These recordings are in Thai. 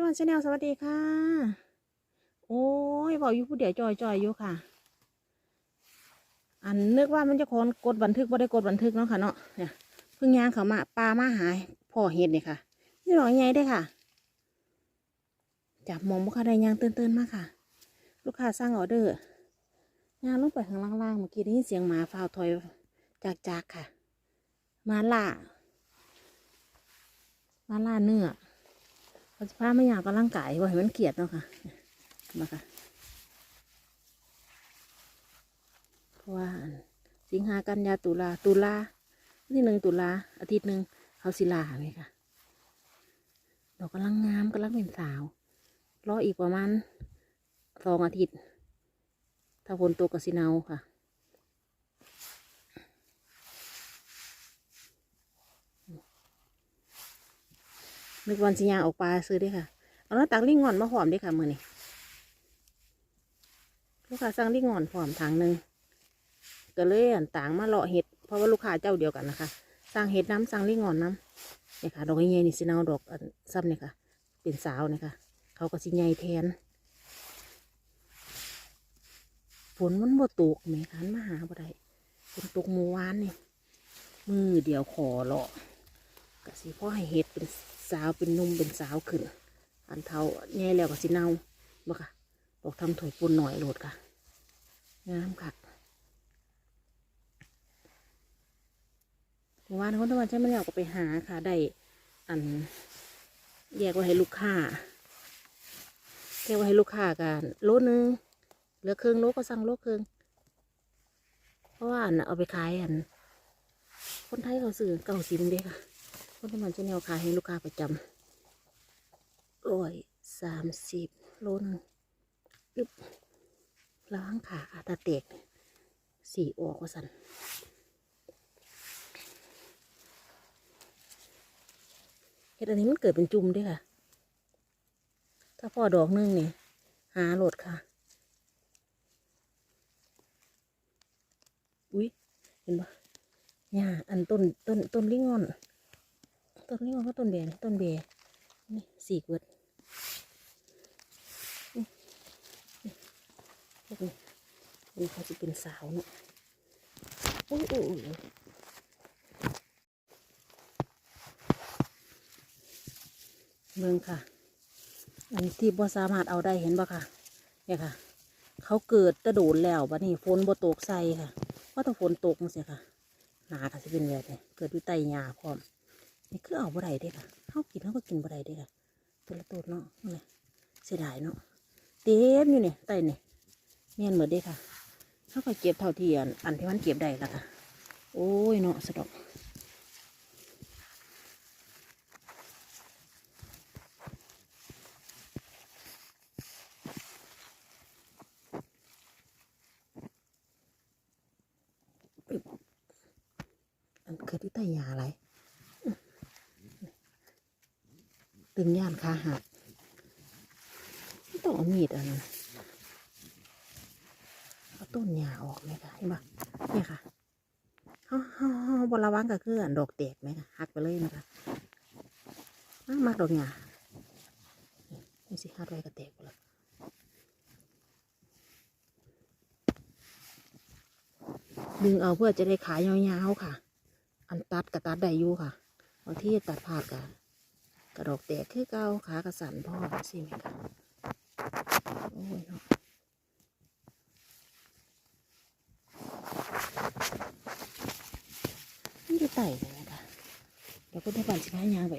ตะวันชาแนลสวัสดีค่ะ โอ้ยบอกอยู่ผู้เดียวจอยจอยๆอยู่ค่ะ อันนึกว่ามันจะคนกดบันทึกบ่ได้กดบันทึกเนาะค่ะเนาะเนี่ยเพิ่งย่างเขามาปลามาหายพ่อเห็ดเนี่ยค่ะ นี่หน่อยไงได้ค่ะจับมองบ่ค่ะได้ย่างเตือนๆมากค่ะ ลูกค้าสร้างออเดอร์ย่างลงไปข้างล่างๆเมื่อกี้ได้ยินเสียงหมาฟ้าวถอยจากจากๆค่ะ มาล่ามาล่าเนื้อ เขาจะพาไม่อยากกำลังกายว่าให้มันเกลียดเนาะค่ะมาค่ะเพราะว่าอันสิงหากันยาตุลาตุลาวันที่หนึ่งตุลาอาทิตย์หนึ่งเขาศิลาไหมค่ะดอกกำลังงามกำลังเป็นสาวรออีกประมาณสองอาทิตย์ถ้าฝนตกก็สินาวค่ะ นึกวันสิยางออกปลาซื้อเด้ค่ะ เอาแล้วตักลิ่งงอนมาหอมด้ค่ะมือนี่ลูกค้าสั่งลิ่งงอนหอมถังหนึ่งก็เลยอันต่างมาเลาะเห็ดเพราะว่าลูกค้าเจ้าเดียวกันนะคะ สั่งเห็ดน้ำสั่งลิ่งงอนน้ำเนี่ยค่ะ ดอกใหญ่นี่สิเนาดอกอันซ้ำเนี่ยค่ะ เป็นสาวเนี่ยค่ะ เขาก็สิใหญ่แทนฝนมันบ่ตกแหม่คันมาหาบ่ได้ฝนตกเมื่อวานนี่มือเดียวขอเลาะกะสิพ่อให้เห็ดเป็น สาวเป็นนุ่มเป็นสาวขึ้น อันเทาแง่แล้วก็สิเน่าบ่ค่ะบอกทำถวยปุ่นหน่อยโหลดค่ะงามคักเมื่อวานคนตะวันใช้ไม่ได้ออกไปหาค่ะ ได้อัน แยกไว้ให้ลูกค้าแยกไว้ให้ลูกค้ากันโลนึงเหลือครึ่งโลก็สั่งโลครึ่งเพราะว่าอันเอาไปขายอัน คนไทยเขาซื้อเก่าสิบเด้ค่ะ คนที่มันจะแนวขายให้ลูกค้าประจำร้อยสามสิบโลนึงอึบล้างขาอาตาเตกสี่ออกว่าสันเห็ดอันนี้มันเกิดเป็นจุ่มด้วยค่ะ ถ้าพ่อดอกหนึงนี่ หาโหลดค่ะ อุ๊ยเห็นปะเนี่ยอันต้นต้นต้นลิงงอน ต้นนี้มันก็ต้นเบียต้นเบียร์นี่สี่เวิร์ดนี่นี่พวกนี้นี่เขาจะเป็นสาวเนาะอุ้ยอุ้ยเมืองค่ะ อันที่บ่สามารถเอาได้เห็นปะค่ะ เนี่ยค่ะ เขาเกิดกระโดดแล้วบัดนี้ฝนบ่ตกใส่ค่ะเพราะถ้าฝนตกมันเสียค่ะ หนาค่ะจะเป็นแบบนี้เกิดอยู่ใต้หญ้าพร้อม นี่คือเอาบ่ได้เด้ค่ะเขากินเขาก็กินบ่ได้เด้ค่ะตัวละตัวเนาะนั่เสียดายเนาะเต็มอยู่เนี่ยใต้เนี่ยเมียนเหมือนเด้ค่ะเขาก็เก็บเท่าที่อันอันที่มันเก็บได้ละค่ะโอ้ยเนาะสะดอกอันเกิดที่ใต้หญ้าอะไร ตึงย่านขาหักต้องเอามีดอันนั้เอาต้นหญ้าออกไหมคะเห็นปะเนี่ยค่ะเขาเขาเขาบระวังก็คืออันดอกแตกไหมคะหักไปเลยนะคะอ้ามากดอกหญ้านี่สิหักไว้ก็แตกไปแล้วดึงเอาเพื่อจะได้ขายยาวๆค่ะ อันตัดกับตัดได้อยู่ค่ะบางที่ตัดพลาดกัน กระดกแตกคือเก่าขากระสันพ่อสิแม่ค่ะโอ้ยเนาะนี่จะไต่เลยนะคะเดี๋ยวก็ได้บันสิพายางไป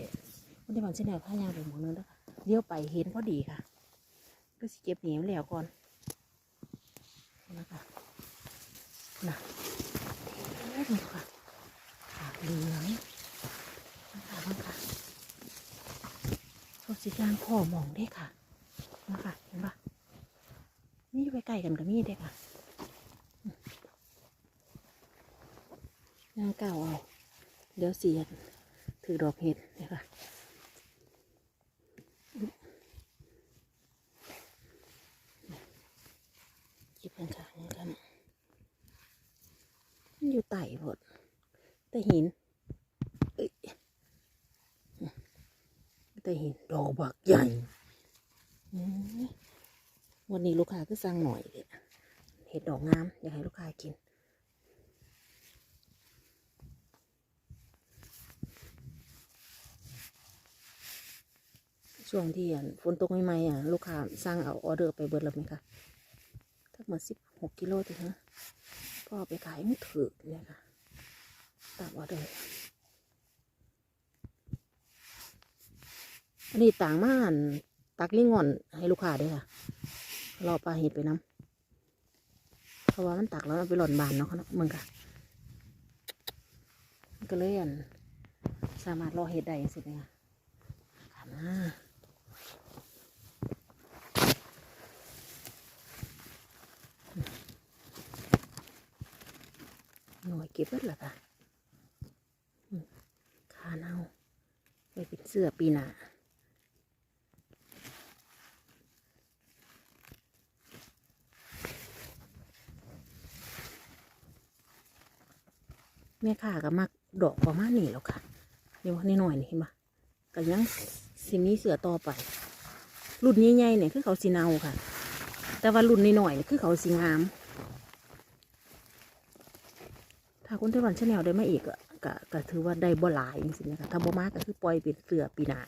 ก็ได้บันสิแนวพายางไปหมองนึงแล้วค่ะเลี้ยวไปเห็นพอดีค่ะก็สิเก็บเหนียวแล้วก่อนนะคะน่ะเล็กค่ะขาเหลืองนะคะบ้างค่ะ เขาสิ ยางพ่อมองได้ค่ะนะคะเห็นปะนี่อยู่ใกล้ๆกันกับมีดได้ค่ะยางเก่าเอาเดี๋ยวเสียถือดอกเห็ดเนี่ยค่ะจิบกันค่ะนี่กันมันอยู่ไต่หมดแต่หินเอ้ย แต่เห็นดอกบักใหญ่อืมวันนี้ลูกค้าก็สั่งหน่อยเลยเห็ดดอกงามอยากให้ลูกค้ากินช่วงที่อั่นฝนตกใหม่ๆอะลูกค้าสั่งเอาออเดอร์ไปเบิดแล้วไหมคะทั้งหมดสิบหกกิโลถึงนะพ่อเอาไปขายไม่ถือเลยค่ะ ตามออเดอร์ อันนี้ต่างม่านตักลิงงอน ให้ลูกค้าด้วยค่ะรอปลาเห็ดไปน้ำเพราะว่ามันตักแล้วมันไปหล่นบานเนาะเนาะมึงค่ะมันก็เลยอันสามารถรอเห็ดได้สิเนี่ยค่ะมาหน่วยเก็บไว้ละค่ะขาเน่าไปเป็นเสื้อปีหนา แม่ค้าก็มักดอกประมาณนี้แล้วค่ะเดี๋ยวนี่หน่อยนี่เห็นปะก็ยังสิมีเสือต่อไป รุ่นใหญ่ๆเนี่ยคือเขาสีเนาค่ะ แต่ว่ารุ่นน้อยเนี่ยคือเขาสีงาม ถ้าคุณไต้หวันชาแนลได้มาอีกก็ก็ถือว่าได้บ่หลายจริงๆนะคะถ้าบ่มากก็คือปล่อยเป็นเสือปีนา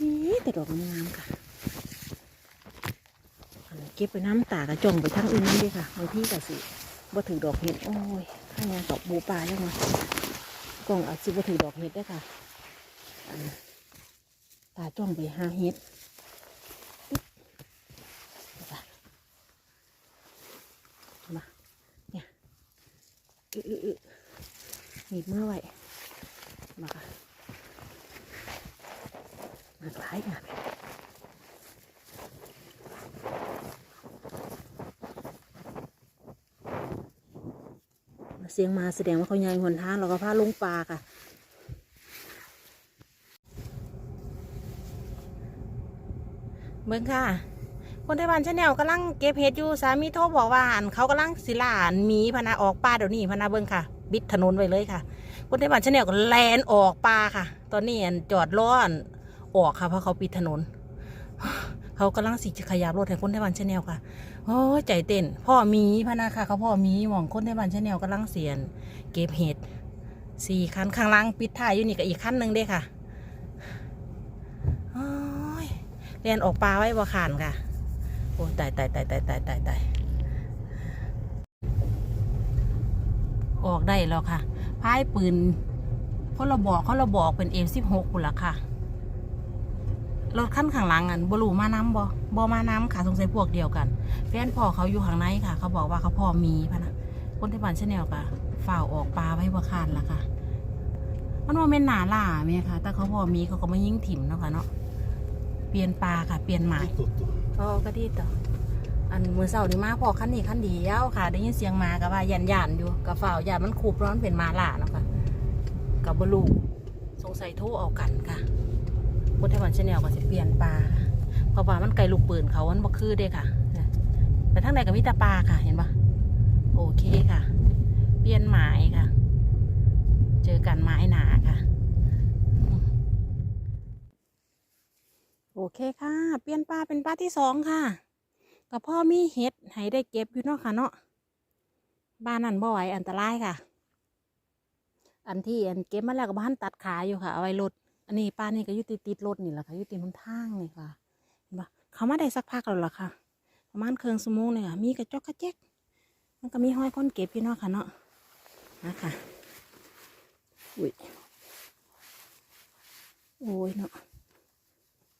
นี่แต่ดอกงามค่ะ เก็บไปน้ำตากระจงไปทั้งอื่นนั่นด้วยค่ะบางที่ก็สิบ่ถือดอกเห็ดโอ้ยข้างงานดอกบูปลาแล้วมั้งกล่องอาจสิบ่ถือดอกเห็ดได้ค่ะตาจ้องไปหาเห็ดมาเนี่ยอึอึอึหนีบมือไว้มาค่ะมาคล้ายกันเสียงมาแสดงว่าเขายายหนทางเราก็พาลงปลาค่ะเบิ่งค่ะ คนไต้หวันชาแนลกำลังเก็บเห็ดอยู่สามีโทรบอกว่าเขากำลังสิลานมีพนาออกป่าเดี๋ยวนี้พนาเบิ่งค่ะ บิดถนนไว้เลยค่ะ คนไต้หวันชาแนลก็แลนออกป่าค่ะ ตอนนี้จอดล้อนออกค่ะเพราะเขาปิดถนน เขากำลังสิจะขยับรถให้คนไต้หวันชาแนลค่ะ โอ้ใจเต้น พ่อมีพะนาค่ะเขาพ่อมีหว่องคนไต้หวันชาแนลกำลังเสียน เก็บเห็ดสี่คันข้างล่างปิดท้ายอยู่นี่ก็อีกคันหนึ่งเด้ค่ะโอ้ยเรียนออกปลาไว้บ่ขานค่ะ โอ้ตายตายตายตายตายตายตายออกได้แล้วค่ะพายปืนเขาเราบอกเขาเราบอกเป็นเอ็มสิบหกคุณละค่ะ รถขั้นข้างหลังอันบลูมาน้ำบอบอมาน้ำค่ะสงสัยพวกเดียวกัน แฟนพ่อเขาอยู่ข้างในค่ะ เขาบอกว่าเขาพ่อมีพะนะคนที่บ้านชาแนลค่ะฝ่าวออกปลาไว้บ่คานละค่ะมันว่าเป็นหนาล่าไหมค่ะแต่เขาพ่อมีเขาก็มายิ่งถิ่มเนาะค่ะเนาะเปลี่ยนปลาค่ะ เปลี่ยนหมายอ๋อก็ดีต่ออันมือเสาร์นี่มาพอขั้นนี้ขั้นเดียวค่ะ ได้ยินเสียงมากับว่ายันยันอยู่กับฝ่าวยานมันคูบร้อนเป็นมาล่าเนาะค่ะกับบลูสงสัยโทรเอากันค่ะ พุทธวันชาแนลก็จะเปลี่ยนปลาเพราะว่ามันไกลลูกปืนเขามันบ่คือเด้ค่ะเนี่ยแต่ทั้งใดก็มีแต่ปลาค่ะ เห็นปะโอเคค่ะ เปลี่ยนหมายค่ะ เจอกันหมายหนาค่ะ โอเคค่ะ เปลี่ยนปลาเป็นปลาที่สองค่ะกับพ่อมีเห็ดให้ได้เก็บอยู่เนาะค่ะเนาะบ้านนั่นบ่ไหวอันตรายค่ะ อันที่อันเก็บมาแล้วก็บ้านตัดขาอยู่ค่ะ เอาไว้รถ อันนี้ป้านี่ก็ยู่ติดติดรถนี่แหละค่ะยู่ติดบนทางนี่ค่ะเห็นปะเขามาได้สักพักแล้วล่ะค่ะ ประมาณเครื่องสมงเนี่ยค่ะ มีกระจกกระแจกมันก็มีห้อยคนเก็บอยู่เนาะค่ะเนาะนะคะอุ้ยโอ้ยเนาะ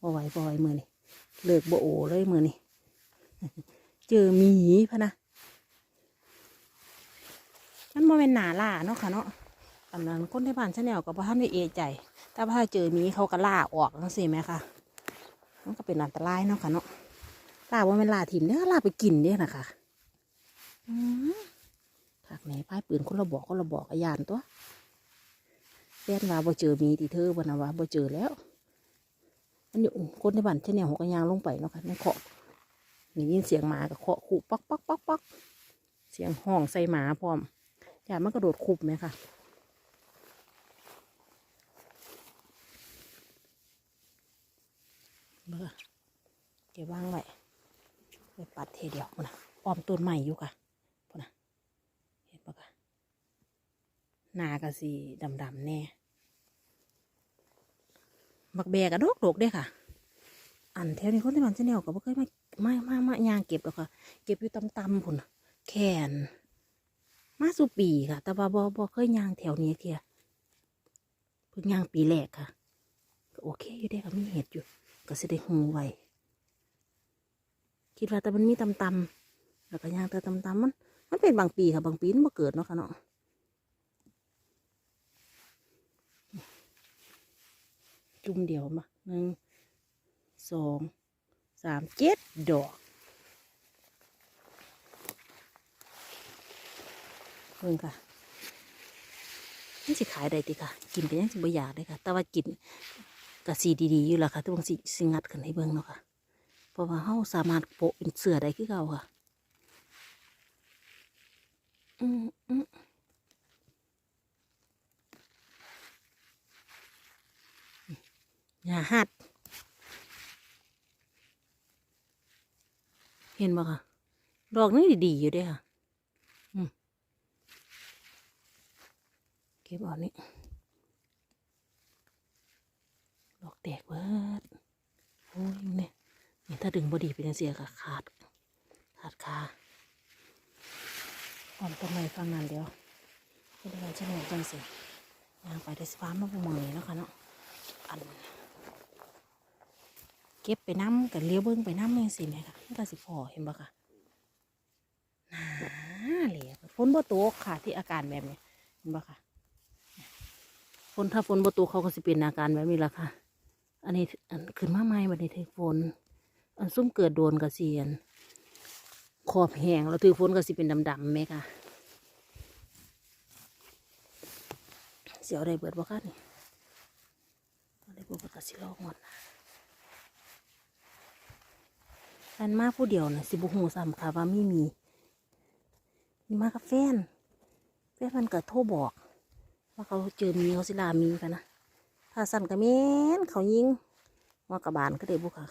บ่ไหวบ่ไหวมือนี่เลิกโบโอเลยมือนี่เจอหมีพะนะมันโมเป็นหนาล่าเนาะค่ะเนาะอันนั้นคนที่บ้านชาแนลกับพ่อท่านได้เอใจ แต่ถ้าเจอมีเขาก็ล่าออกจังสิไหมคะมันก็เป็นอันตรายเนาะค่ะเนาะล่าว่าเป็นล่าถิ่มเนี่ยล่าไปกินเนี่ยนะคะถักไหนป้ายปืนคนละบอกคนละบอกอาญานตัวเต้นว่าบ่เจอมีที่เธอบ่นะว่าบ่เจอแล้วอันนี้คนในบ้านเช่นเนี่ยหัวกยางลงไปเนาะค่ะนั่นเคาะนี่ยินเสียงหมากับเคาะขู่ปักปักปักปักเสียงห้องใส่หมาพร้อมอย่ามันกระโดดคุบไหมค่ะ เบ้อเก็บวางไว้ไปปัดเทเดียวพุ่นนะออมต้นใหม่อยู่ค่ะพุ่นนะเห็นปะคะหนากะสีดำๆแน่บักแบกระดกโดกเด้ค่ะ อันแถวนี้คนที่มันจะแนวก็บ่เคยมามามามาย่างเก็บหรอกค่ะ เก็บอยู่ตำๆพุ่นแขน มาสู่ปีค่ะ แต่ว่าบ่บ่เคยยางแถวนี้เทียเพิ่งยางปีแรกค่ะ โอเคอยู่ได้ค่ะมีเห็ดอยู่ ก็สิได้หูไว้คิดว่าแต่มันมีตำๆแล้วก็ย่างแต่ตำๆมัน มันเป็นบางปีค่ะ บางปีมันบ่เกิดเนาะค่ะเนาะจุ่มเดียวมาหนึ่งสองสามเจ็ดดอกเบิ่งค่ะนี่สิขายได้ติค่ะ กินก็ยังสิบ่อยากเลยค่ะ แต่ว่ากิน ก็สีดีๆอยู่แล้วค่ะทุกคนสิสิงัดขึ้นให้เบิ่งเนาะค่ะเพราะว่าเฮาสามารถโปะเป็นเสือได้คือเก่าค่ะ อืมอืมอย่าหัด เห็นบ่ค่ะ ดอกนี้ดีๆอยู่ด้วยค่ะ อืมเก็บเอานี่ดอก แตกเบิดโอ้ยเนี่ยนี่ถ้าดึงบอดีเป็นจั่งเสียก็ขาด ขาดคาอ่อนต้นไม้ฟังนั้นเดียวเป็นอะไรจะหนกจังสิยางไปได้สฟ้ามาประมาณนี้แล้วค่ะเนาะอันเก็บไปน้ำกับเลี้ยวเบิ้งไปน้ำยังสิไหมคะมันก็สิพอเห็นบ่ค่ะหนาเลยฝนบ่ตกค่ะที่อาการแบบนี้เห็นบ่ค่ะฝนถ้าฝนบ่ตกเขาก็สิเป็นอาการแบบนี้ละค่ะ อันนี้อันขึ้นมาใหม่บัดนี้ถือฝน อันซุ่มเกิดโดนกระเสียน ขอบแห้งแล้วถือฝนก็สิเป็นดำๆไหมค่ะเสียวได้เบิดบ่คะนี่อาได้เบิดก็สิลอกหมดนะอันมาผู้เดียวนะสิบุหูซ้ำค่ะว่าไม่มีมีมากับแฟนแฟนมันก็โทรบอก ว่าเขาเจอมีเขาสิลามีกันนะ ถ้าสั่นกระเมนเขายิงว่ากระบาลก็ได้บุค่ะ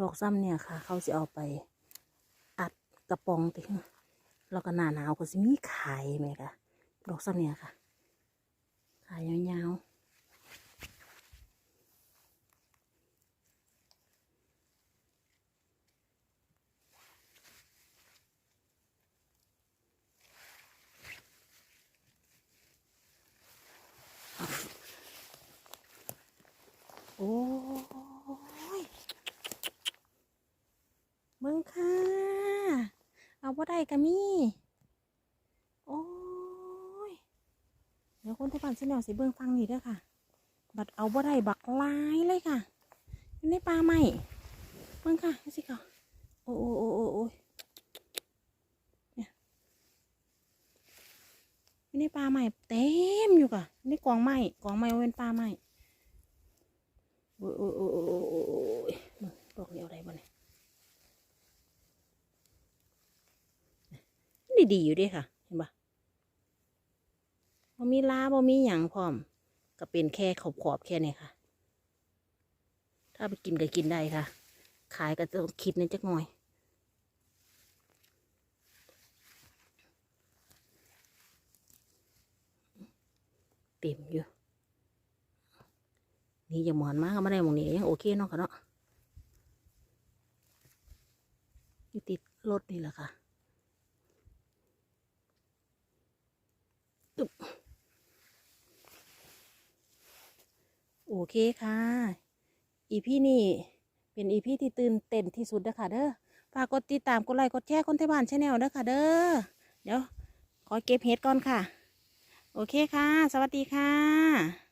ดอกซ้ำเนี่ยค่ะ เขาจะเอาไปอัดกระป๋องติแล้วก็หนาหนาวก็สิมีขายไหมคะดอกซ้ำเนี่ยค่ะ ขายยาวๆ อ้ยเบิ่งค่ะ เอาบ่ได้ก็มีโอ้ย เดี๋ยวคนที่บ้านสิแนวสิเบิ่งฟังนี่เด้อค่ะ บัดเอาบ่ได้บักลายเลยค่ะอยู่ในป่าไม้เบิ่งค่ะนี่สิค่ะโอ้โอ้โอ้โอ้โอ้ยเนี่ยอยู่ในป่าไม้เต็มอยู่ค่ะในกองไม้กองไม้เป็นป่าไม้ โอ้ยโอ้ยโอ้ยโอ้ยโอ้ยโอ้ยโอ้ยเบิ่งดอกเดียวได้บ่เนี่ยดีดีอยู่ด้ค่ะ เห็นปะบ่มีลาบ่มีหยังพร้อม ก็เป็นแค่ขอบขอบแค่นี้ค่ะ ถ้าไปกินก็กินได้ค่ะ ขายก็ต้องคิดในจักหน่อยเต็มอยู่ นี่อย่าหมอนมากไม่ได้หมองนี้ยังโอเคเนาะค่ะเนาะอยู่ติดรถนี่แหละค่ะตึบโอเคค่ะ อีพี่นี่เป็นอีพี่ที่ตื่นเต้นที่สุดนะคะเด้อฝากกดติดตามกดไลค์กดแชร์คนที่บ้านชาแนลเด้อค่ะเด้อเดี๋ยวขอเก็บเห็ดก่อนค่ะ โอเคค่ะ สวัสดีค่ะ